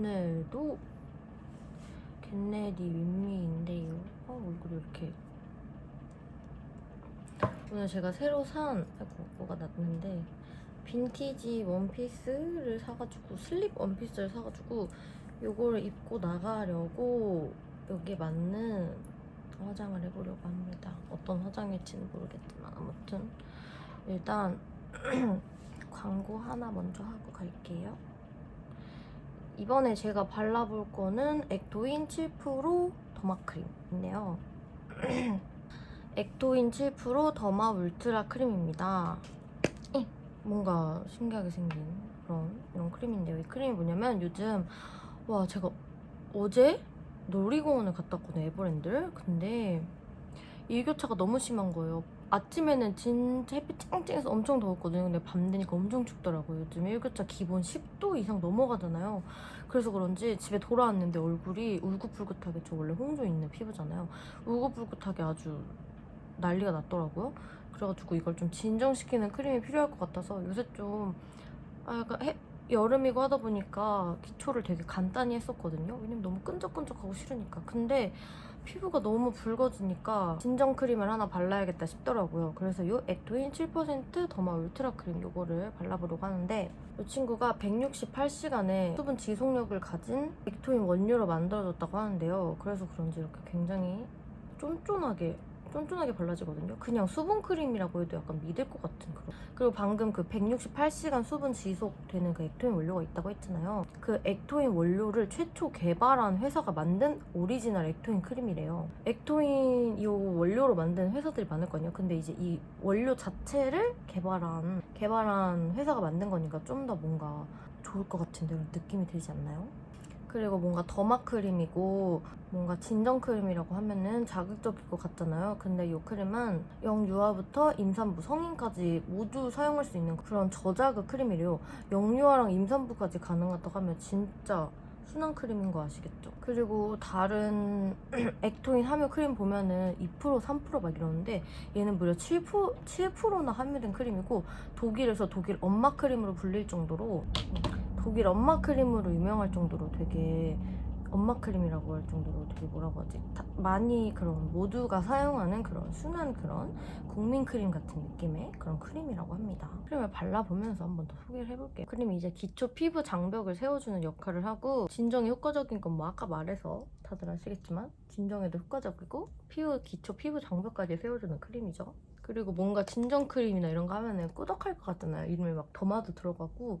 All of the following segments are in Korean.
오늘도 겟레디 윈미인데요. 아 얼굴이 이렇게 오늘 제가 새로 산 아이고 뭐가 났는데 빈티지 원피스를 사가지고 슬립 원피스를 사가지고 요거를 입고 나가려고 여기에 맞는 화장을 해보려고 합니다. 어떤 화장일지는 모르겠지만 아무튼 일단 광고 하나 먼저 하고 갈게요. 이번에 제가 발라볼 거는 액도인 7% 더마 크림인데요. 액도인 7% 더마 울트라 크림입니다. 이, 뭔가 신기하게 생긴 그런 이런 크림인데요. 이 크림이 뭐냐면 요즘 와 제가 어제 놀이공원을 갔다 왔거든요 에버랜드를 근데 일교차가 너무 심한 거예요 아침에는 진짜 햇빛 쨍쨍해서 엄청 더웠거든요. 근데 밤 되니까 엄청 춥더라고요. 요즘 일교차 기본 10도 이상 넘어가잖아요. 그래서 그런지 집에 돌아왔는데 얼굴이 울긋불긋하게 저 원래 홍조 있는 피부잖아요. 울긋불긋하게 아주 난리가 났더라고요. 그래가지고 이걸 좀 진정시키는 크림이 필요할 것 같아서 요새 좀 아, 약간 해, 여름이고 하다 보니까 기초를 되게 간단히 했었거든요. 왜냐면 너무 끈적끈적하고 싫으니까. 근데 피부가 너무 붉어지니까 진정 크림을 하나 발라야겠다 싶더라고요. 그래서 이 액도인 7% 더마 울트라 크림 요거를 발라보려고 하는데 이 친구가 168시간의 수분 지속력을 가진 액토인 원료로 만들어졌다고 하는데요. 그래서 그런지 이렇게 굉장히 쫀쫀하게 쫀쫀하게 발라지거든요. 그냥 수분 크림이라고 해도 약간 믿을 것 같은 그런. 그리고 방금 그 168시간 수분 지속되는 그 액토인 원료가 있다고 했잖아요. 그 액토인 원료를 최초 개발한 회사가 만든 오리지널 액토인 크림이래요. 액토인 이 원료로 만든 회사들이 많을 거 아니에요. 근데 이제 이 원료 자체를 개발한 개발한 회사가 만든 거니까 좀 더 뭔가 좋을 것 같은 그런 느낌이 들지 않나요? 그리고 뭔가 더마 크림이고 뭔가 진정 크림이라고 하면은 자극적일 것 같잖아요. 근데 이 크림은 영유아부터 임산부, 성인까지 모두 사용할 수 있는 그런 저자극 크림이래요. 영유아랑 임산부까지 가능하다고 하면 진짜 순한 크림인 거 아시겠죠? 그리고 다른 액토인 함유 크림 보면은 2% 3%막 이러는데 얘는 무려 7%, 7%나 함유된 크림이고 독일에서 독일 엄마 크림으로 불릴 정도로 독일 엄마 크림으로 유명할 정도로 되게 엄마 크림이라고 할 정도로 되게 뭐라고 하지? 다- 많이 그런 모두가 사용하는 그런 순한 그런 국민 크림 같은 느낌의 그런 크림이라고 합니다. 크림을 발라보면서 한번 더 소개를 해볼게요. 크림이 이제 기초 피부 장벽을 세워주는 역할을 하고 진정에 효과적인 건 뭐 아까 말해서 다들 아시겠지만 진정에도 효과적이고 피부 기초 피부 장벽까지 세워주는 크림이죠. 그리고 뭔가 진정 크림이나 이런 거 하면은 꾸덕할 것 같잖아요. 이름에 막 더마도 들어가고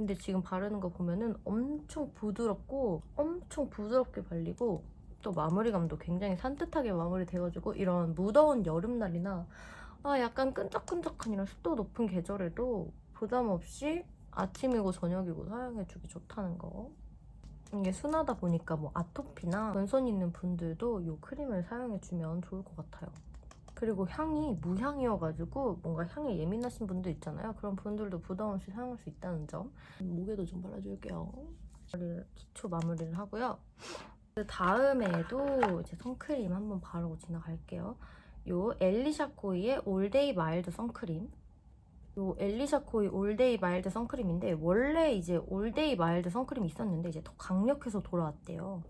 근데 지금 바르는 거 보면은 엄청 부드럽고 엄청 부드럽게 발리고 또 마무리감도 굉장히 산뜻하게 마무리돼가지고 이런 무더운 여름날이나 아 약간 끈적끈적한 이런 습도 높은 계절에도 부담 없이 아침이고 저녁이고 사용해주기 좋다는 거. 이게 순하다 보니까 뭐 아토피나 건선 있는 분들도 이 크림을 사용해주면 좋을 것 같아요. 그리고 향이 무향이어가지고 뭔가 향에 예민하신 분들 있잖아요. 그런 분들도 부담 없이 사용할 수 있다는 점. 목에도 좀 발라줄게요. 기초 마무리를 하고요. 그 다음에도 이제 선크림 한번 바르고 지나갈게요. 요 엘리샤 코이의 올데이 마일드 선크림. 요 엘리샤 코이 올데이 마일드 선크림인데 원래 이제 올데이 마일드 선크림이 있었는데 이제 더 강력해서 돌아왔대요.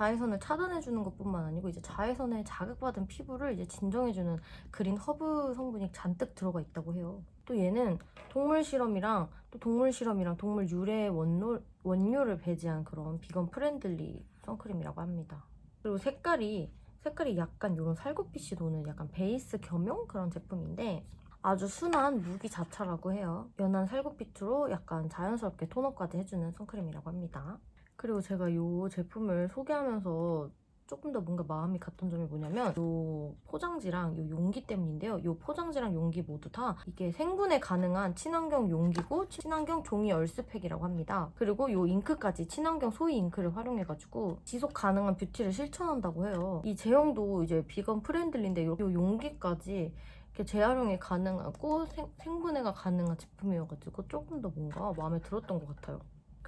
자외선을 차단해주는 것뿐만 아니고 이제 자외선에 자극받은 피부를 이제 진정해주는 그린 허브 성분이 잔뜩 들어가 있다고 해요. 또 얘는 동물 실험이랑 또 동물 실험이랑 동물 유래 원료, 원료를 배제한 그런 비건 프렌들리 선크림이라고 합니다. 그리고 색깔이 색깔이 약간 이런 살구빛이 도는 약간 베이스 겸용 그런 제품인데 아주 순한 무기 자차라고 해요. 연한 살구빛으로 약간 자연스럽게 톤업까지 해주는 선크림이라고 합니다. 그리고 제가 이 제품을 소개하면서 조금 더 뭔가 마음이 갔던 점이 뭐냐면 이 포장지랑 이 용기 때문인데요. 이 포장지랑 용기 모두 다 이게 생분해 가능한 친환경 용기고 친환경 종이 얼스팩이라고 합니다. 그리고 이 잉크까지 친환경 소이 잉크를 활용해가지고 지속 가능한 뷰티를 실천한다고 해요. 이 제형도 이제 비건 프렌들리인데 이 용기까지 이렇게 재활용이 가능하고 생, 생분해가 가능한 제품이어가지고 조금 더 뭔가 마음에 들었던 것 같아요.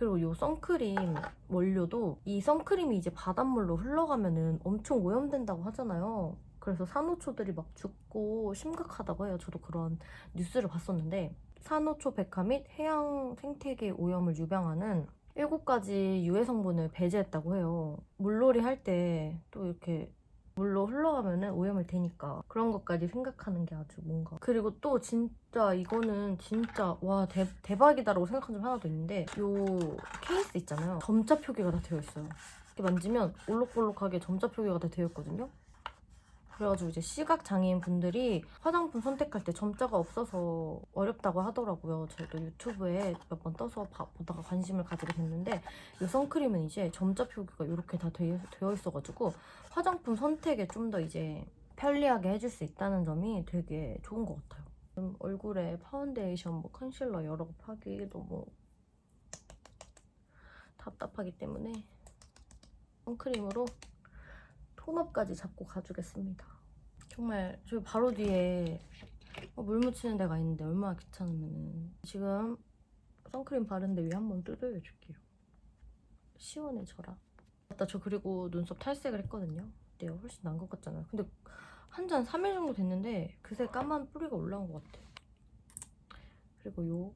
그리고 이 선크림 원료도 이 선크림이 이제 바닷물로 흘러가면은 엄청 오염된다고 하잖아요. 그래서 산호초들이 막 죽고 심각하다고 해요. 저도 그런 뉴스를 봤었는데 산호초 백화 및 해양 생태계 오염을 유방하는 7가지 유해 성분을 배제했다고 해요. 물놀이 할 때 또 이렇게 물로 흘러가면은 오염을 되니까 그런 것까지 생각하는 게 아주 뭔가. 그리고 또 진짜 이거는 진짜 와 대, 대박이다라고 생각한 점 하나 더 있는데 요 케이스 있잖아요. 점자 표기가 다 되어 있어요. 이렇게 만지면 올록볼록하게 점자 표기가 다 되어 있거든요 그래가지고 이제 시각 장애인 분들이 화장품 선택할 때 점자가 없어서 어렵다고 하더라고요. 저도 유튜브에 몇 번 떠서 봐- 보다가 관심을 가지게 됐는데 이 선크림은 이제 점자 표기가 이렇게 다 되어, 되어 있어가지고 화장품 선택에 좀 더 이제 편리하게 해줄 수 있다는 점이 되게 좋은 것 같아요. 음, 얼굴에 파운데이션, 뭐 컨실러 여러 거 파기 너무 답답하기 때문에 선크림으로 톤업까지 잡고 가주겠습니다. 정말 저기 바로 뒤에 어, 물 묻히는 데가 있는데 얼마나 귀찮으면은 지금 선크림 바른 데 위에 한번 뜯어줘 줄게요. 시원해져라. 맞다 저 그리고 눈썹 탈색을 했거든요. 어때요? 훨씬 나은 것 같잖아요. 근데 한 잔 3일 정도 됐는데 그새 까만 뿌리가 올라온 것 같아. 그리고 요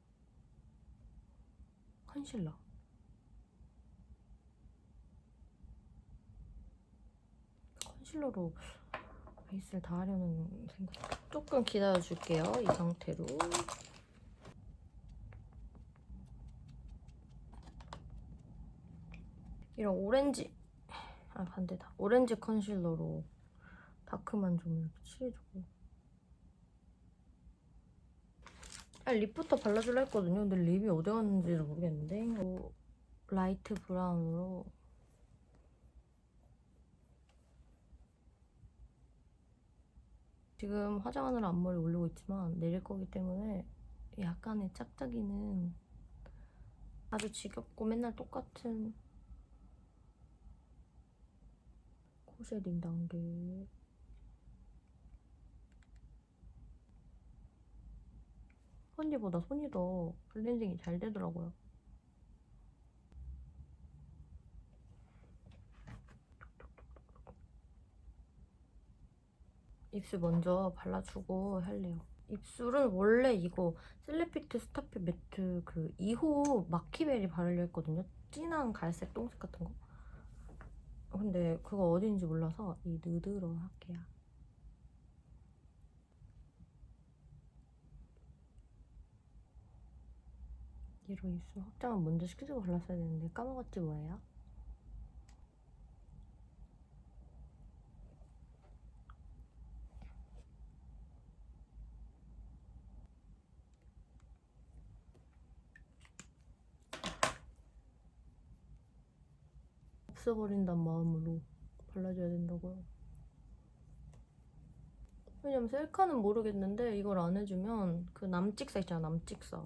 컨실러. 컨실러로 베이스를 다 하려는 생각. 조금 기다려 줄게요. 이 상태로. 이런 오렌지 아 반대다. 오렌지 컨실러로 다크만 좀 이렇게 칠해주고. 아, 립부터 발라줄라 했거든요. 근데 립이 어디 갔는지를 모르겠는데. 라이트 브라운으로 지금 화장하느라 앞머리 올리고 있지만 내릴 거기 때문에 약간의 짝짝이는 아주 지겹고 맨날 똑같은 코 쉐딩 단계. 언니보다 손이 더 블렌딩이 잘 되더라고요 입술 먼저 발라주고 할래요. 입술은 원래 이거 슬래피트 스타필 매트 그 2호 마키베리 바르려 했거든요. 진한 갈색 똥색 같은 거. 근데 그거 어디인지 몰라서 이 느드로 할게요. 얘로 입술 확장을 먼저 시켜주고 발랐어야 되는데 까먹었지 뭐예요? 없애버린단 마음으로 발라줘야 된다고요. 왜냐면 셀카는 모르겠는데 이걸 안 해주면 그 남찍사 있잖아 남찍사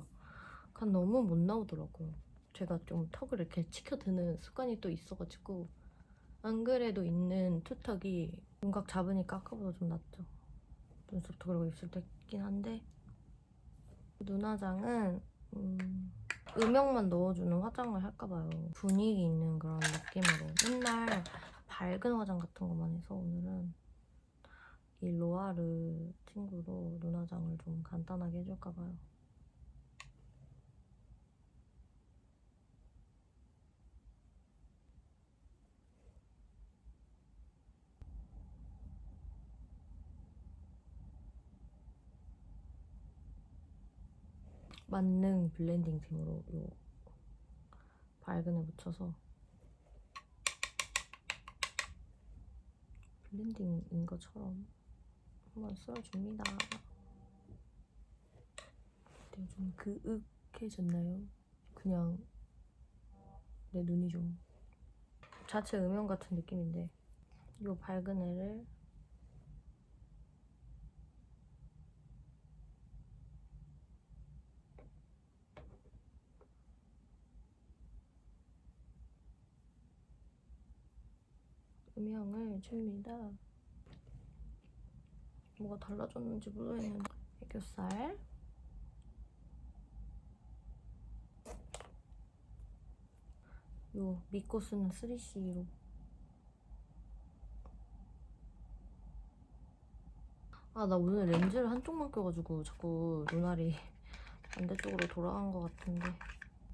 그건 너무 못 나오더라고요. 제가 좀 턱을 이렇게 치켜드는 습관이 또 있어가지고 안 그래도 있는 투턱이 윤곽 잡으니까 아까보다 좀 낫죠. 눈썹도 그리고 입술도 있긴 한데 눈화장은 음, 음영만 넣어주는 화장을 할까봐요. 분위기 있는 그런 느낌으로 맨날 밝은 화장 같은 것만 해서 오늘은 이 로아르 친구로 눈화장을 좀 간단하게 해줄까봐요. 만능 블렌딩 템으로 요 밝은 애 묻혀서 블렌딩인 것처럼 한번 쓸어줍니다. 어때요? 좀 그윽해졌나요? 그냥 내 눈이 좀 자체 음영 같은 느낌인데 요 밝은 애를 줍니다. 뭐가 달라졌는지 모르겠는데 애교살 요 믿고 쓰는 3C로 아 나 오늘 렌즈를 한쪽만 껴가지고 자꾸 눈알이 반대쪽으로 돌아간 것 같은데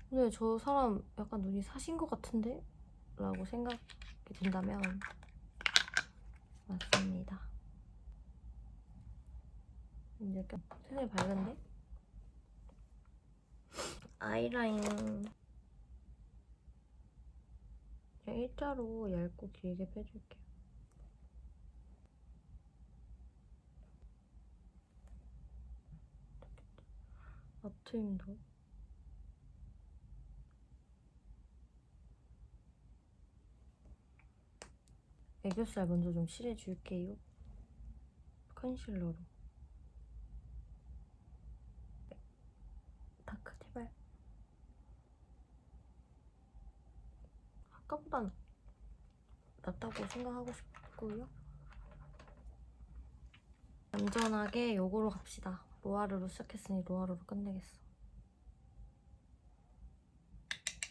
근데 저 사람 약간 눈이 사신 것 같은데? 라고 생각이 든다면 맞습니다. 이제 껴- 세상이 밝은데? 아이라인. 그냥 일자로 얇고 길게 빼줄게요. 앞트임도 애교살 먼저 좀 칠해줄게요. 컨실러로. 다크 제발. 아까보단 낫다고 생각하고 싶고요. 얌전하게 요거로 갑시다. 로아르로 시작했으니 로아르로 끝내겠어.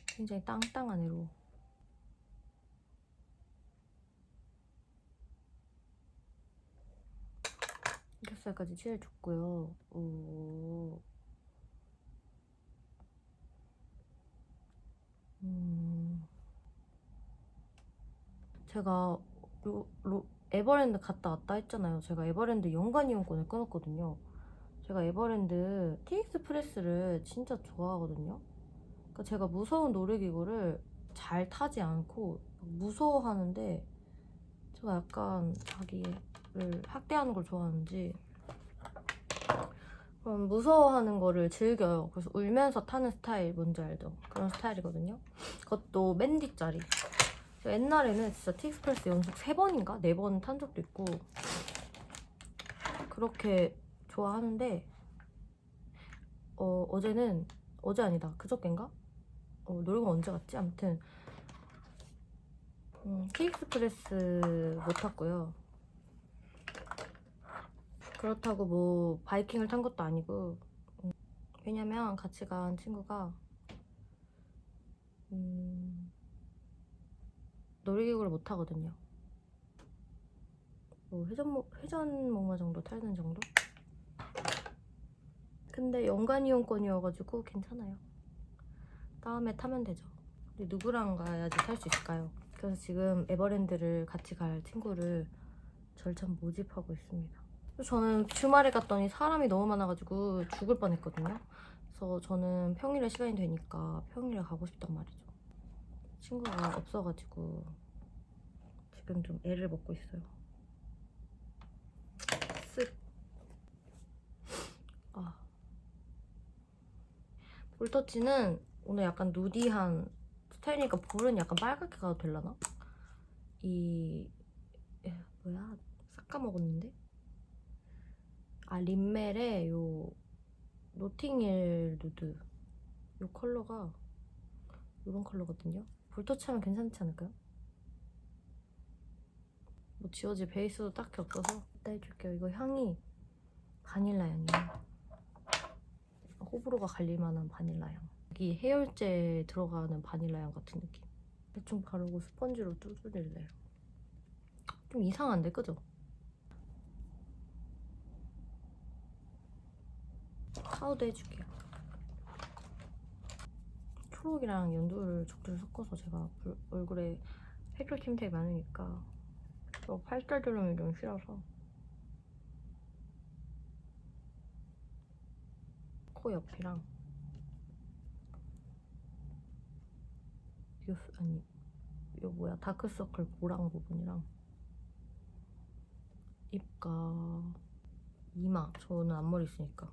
굉장히 땅땅하네 로 살까지 칠해줬고요 오. 음. 제가 로, 로, 에버랜드 갔다 왔다 했잖아요. 제가 에버랜드 연간 이용권을 끊었거든요. 제가 에버랜드 TX프레스를 진짜 좋아하거든요. 그러니까 제가 무서운 놀이기구를 잘 타지 않고 무서워하는데 제가 약간 자기를 학대하는 걸 좋아하는지 그럼 무서워하는 거를 즐겨요. 그래서 울면서 타는 스타일 뭔지 알죠? 그런 스타일이거든요. 그것도 맨 뒷자리. 옛날에는 진짜 티익스프레스 연속 3번인가? 4번 탄 적도 있고 그렇게 좋아하는데 어, 어제는 어제 아니다 그저께인가? 어, 놀이공 언제 갔지? 아무튼 음, 티익스프레스 못 탔고요 그렇다고 뭐 바이킹을 탄 것도 아니고 음, 왜냐면 같이 간 친구가 음, 놀이기구를 못 타거든요. 뭐 회전목 회전목마 정도 타는 정도? 근데 연간 이용권이어가지고 괜찮아요. 다음에 타면 되죠. 근데 누구랑 가야지 탈 수 있을까요? 그래서 지금 에버랜드를 같이 갈 친구를 절찬 모집하고 있습니다. 저는 주말에 갔더니 사람이 너무 많아가지고 죽을 뻔했거든요. 그래서 저는 평일에 시간이 되니까 평일에 가고 싶단 말이죠. 친구가 없어가지고 지금 좀 애를 먹고 있어요. 쓱. 아. 볼터치는 오늘 약간 누디한 스타일이니까 볼은 약간 빨갛게 가도 되려나? 이 에, 뭐야 싹 까먹었는데? 아 린멜의 요 노팅힐 누드 요 컬러가 요런 컬러거든요. 볼터치 하면 괜찮지 않을까요? 뭐 지워질 베이스도 딱히 없어서 이따 해줄게요. 이거 향이 바닐라 향이에요. 호불호가 갈릴 만한 바닐라 향. 여기 해열제 들어가는 바닐라 향 같은 느낌. 대충 바르고 스펀지로 두드릴래요. 좀 이상한데, 그죠? 파우더 해줄게요. 초록이랑 연두를 적절히 섞어서 제가 불- 얼굴에 획혈 침색이 많으니까 또 팔자주름이 좀 싫어서 코 옆이랑 요 아니 요 뭐야 다크서클 보랑 부분이랑 입가 이마 저는 앞머리 있으니까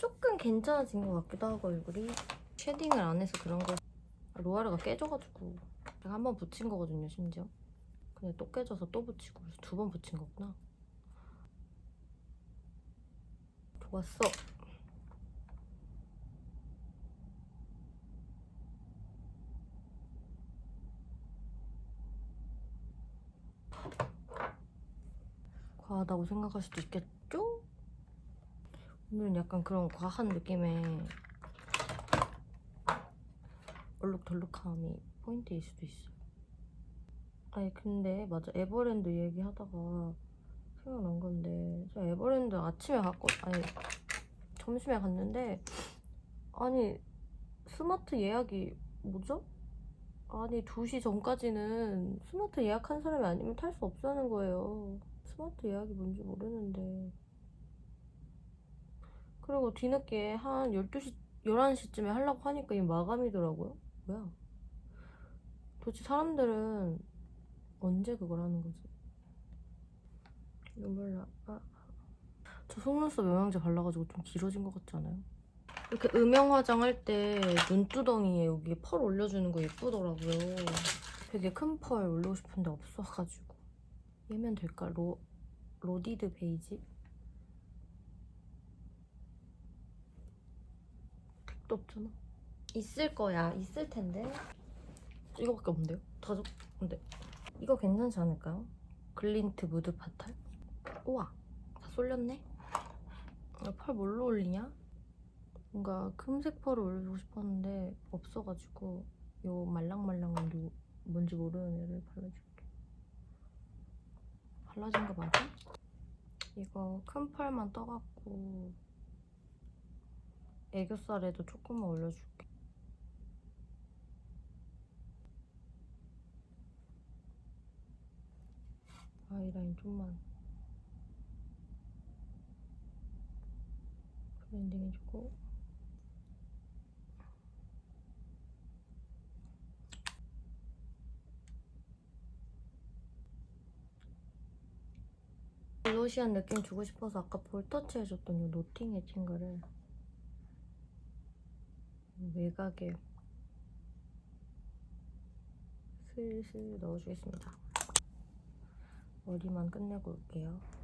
조금 괜찮아진 것 같기도 하고 얼굴이. 쉐딩을 안 해서 그런 거. 로아르가 깨져가지고. 제가 한 번 붙인 거거든요 심지어. 근데 또 깨져서 또 붙이고 두 번 붙인 거구나. 좋았어. 과하다고 생각할 수도 있겠죠? 오늘은 약간 그런 과한 느낌의 얼룩덜룩함이 포인트일 수도 있어. 아니 근데 맞아 에버랜드 얘기하다가 생각난 건데 저 에버랜드 아침에 갔거 아니 점심에 갔는데 아니 스마트 예약이 뭐죠? 아니 2시 전까지는 스마트 예약한 사람이 아니면 탈 수 없다는 거예요. 스마트 예약이 뭔지 모르는데. 그리고 뒤늦게 한 12시, 11시쯤에 하려고 하니까 이 마감이더라고요. 뭐야? 도대체 사람들은 언제 그걸 하는 거지? 눈물 나. 아. 저 속눈썹 영양제 발라가지고 좀 길어진 것 같지 않아요? 이렇게 음영 화장할 때 눈두덩이에 여기 펄 올려주는 거 예쁘더라고요. 되게 큰 펄 올리고 싶은데 없어가지고. 얘면 될까? 로, 로디드 베이지? 택도 없잖아. 있을 거야. 있을 텐데. 이거밖에 없는데요? 다 적, 근데. 이거 괜찮지 않을까요? 글린트 무드 파탈? 우와. 다 쏠렸네? 아, 펄 뭘로 올리냐? 뭔가 금색 펄을 올리고 싶었는데 없어가지고 요 말랑말랑한 누, 뭔지 모르는 애를 발라줄게. 발라진 거 맞아? 이거 큰 펄만 떠갖고 애교살에도 조금만 올려줄게. 아이라인 좀만. 블렌딩 해주고. 글로시한 느낌 주고 싶어서 아까 볼터치 해줬던 이 노팅 해진 거를 외곽에 슬슬 넣어주겠습니다. 머리만 끝내고 올게요.